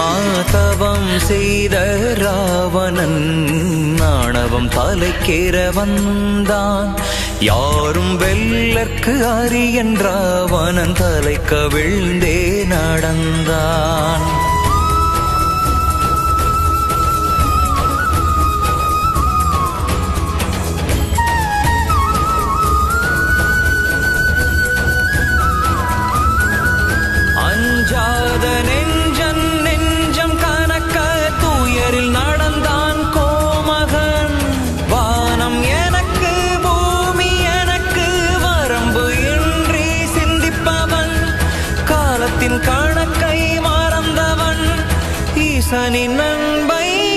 மாதவம் செய்த ராவணன் ஆணவம் தலைக்கேற வந்தான். யாரும் வெல்லற்கு அரியன் ராவணன் தலைக்க விழுந்தே நடந்தான். காண கை மறந்தவன். ஈசனின் நண்பை